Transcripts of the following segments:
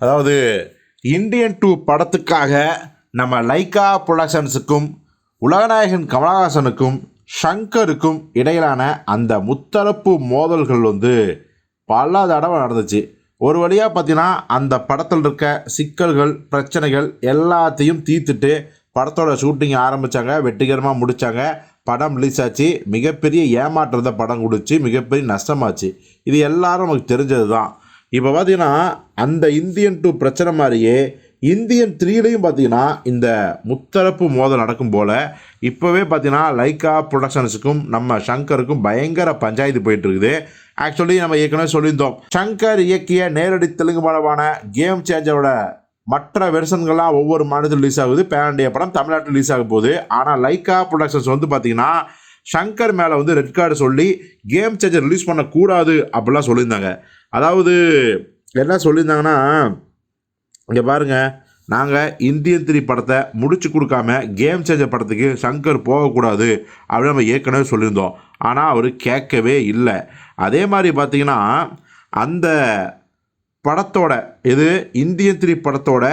அதாவது Indian two படத்துக்காக நம்ம லைக்கா ப்ரொடக்ஷன்ஸுக்கும் உலகநாயகன் கமலஹாசனுக்கும் ஷங்கருக்கும் இடையிலான அந்த முத்தரப்பு மோதல்கள் வந்து பல தடவை நடந்துச்சு. ஒரு வழியாக பார்த்தீங்கன்னா அந்த படத்தில் இருக்க சிக்கல்கள் பிரச்சனைகள் எல்லாத்தையும் தீர்த்துட்டு படத்தோட ஷூட்டிங் ஆரம்பித்தாங்க வெற்றிகரமாக முடித்தாங்க படம் ரிலீஸ் ஆச்சு. மிகப்பெரிய ஏமாற்றத்தை படம் கொடுத்து மிகப்பெரிய நஷ்டமாச்சு. இது எல்லாரும் நமக்கு தெரிஞ்சது தான் இப்போ பார்த்தீங்கன்னா அந்த இந்தியன் டூ பிரச்சனை மாதிரியே இந்தியன் த்ரீலையும் பார்த்தீங்கன்னா இந்த முத்தரப்பு மோதல் நடக்கும் போல் இப்போவே பார்த்தீங்கன்னா லைக்கா ப்ரொடக்ஷன்ஸுக்கும் நம்ம ஷங்கருக்கும் பயங்கர பஞ்சாயத்து போயிட்டு இருக்குது ஆக்சுவலி நம்ம ஏற்கனவே சொல்லியிருந்தோம். ஷங்கர் இயக்கிய நேரடி தெலுங்கு படமான கேம் சேஞ்சரோட மற்ற வெர்ஷன்கள்லாம் ஒவ்வொரு மாநிலத்தில் ரிலீஸ் ஆகுது. பேண்டிய படம் தமிழ்நாட்டில் ரிலீஸ் ஆக போகுது. ஆனால் லைக்கா ப்ரொடக்ஷன்ஸ் வந்து பார்த்தீங்கன்னா ஷங்கர் மேலே வந்து ரெட் கார்டு சொல்லி கேம் சேஞ்சர் ரிலீஸ் பண்ணக்கூடாது அப்படிலாம் சொல்லியிருந்தாங்க. அதாவது என்ன சொல்லியிருந்தாங்கன்னா இங்கே பாருங்கள் நாங்கள் இந்தியன் த்ரீ படத்தை முடிச்சு கொடுக்காம கேம் சேஞ்சர் படத்துக்கு சங்கர் போகக்கூடாது அப்படின்னு நம்ம ஏற்கனவே சொல்லியிருந்தோம். ஆனால் அவர் கேட்கவே இல்லை. அதே மாதிரி பார்த்தீங்கன்னா அந்த படத்தோட இது இந்தியன் த்ரீ படத்தோட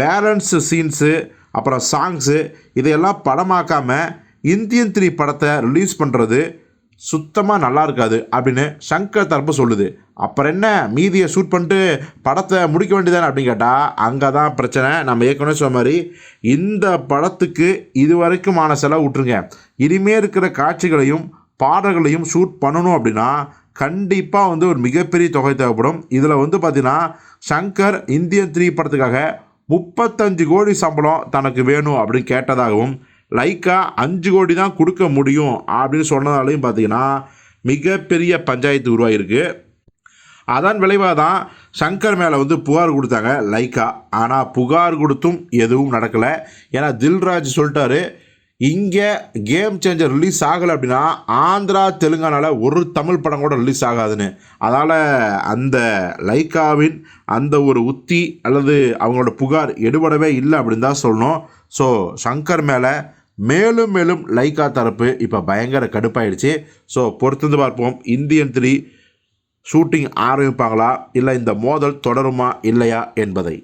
பேலன்ஸு சீன்ஸு அப்புறம் சாங்ஸு இதையெல்லாம் படமாக்காமல் இந்தியன் த்ரீ படத்தை ரிலீஸ் பண்ணுறது சுத்தமாக நல்லா இருக்காது அப்படின்னு சங்கர் தரப்பு சொல்லுது. அப்புறம் என்ன? மீதியை ஷூட் பண்ணிட்டு படத்தை முடிக்க வேண்டியதானே அப்படின்னு கேட்டால் அங்கே தான் பிரச்சனை. நம்ம ஏற்கனவே சொன்ன மாதிரி இந்த படத்துக்கு இது வரைக்குமான செலவு விட்டுருங்க. இனிமேல் இருக்கிற காட்சிகளையும் பாடல்களையும் ஷூட் பண்ணணும் அப்படின்னா கண்டிப்பாக வந்து ஒரு மிகப்பெரிய தொகை தேவைப்படும். இதில் வந்து பார்த்திங்கன்னா சங்கர் இந்தியன் த்ரீ படத்துக்காக முப்பத்தஞ்சு கோடி சம்பளம் தனக்கு வேணும் அப்படின்னு கேட்டதாகவும் லைக்கா அஞ்சு கோடி தான் கொடுக்க முடியும் அப்படின்னு சொன்னதாலையும் பார்த்தீங்கன்னா மிகப்பெரிய பஞ்சாயத்து உருவாகிருக்கு அதன் விளைவாக தான் சங்கர் மேலே வந்து புகார் கொடுத்தாங்க லைக்கா. ஆனால் புகார் கொடுத்தும் எதுவும் நடக்கலை. ஏன்னா தில்ராஜ் சொல்லிட்டாரு இங்கே கேம் சேஞ்சர் ரிலீஸ் ஆகலை அப்படின்னா ஆந்திரா தெலுங்கானால ஒரு தமிழ் படம் கூட ரிலீஸ் ஆகாதுன்னு. அதனால் அந்த லைக்காவின் அந்த ஒரு உத்தி அல்லது அவங்களோட புகார் எடுபடவே இல்லை அப்படின்னு தான் சொல்லணும். ஸோ சங்கர் மேலே மேலும் மேலும் லைக்கா தரப்பு இப்போ பயங்கர கடுப்பாயிடுச்சு. ஸோ பொறுத்திருந்து பார்ப்போம். இந்தியன் த்ரீ ஷூட்டிங் ஆரம்பிப்பாங்களா? இல்லை இந்த மோதல் தொடருமா? இல்லையா? என்பதை.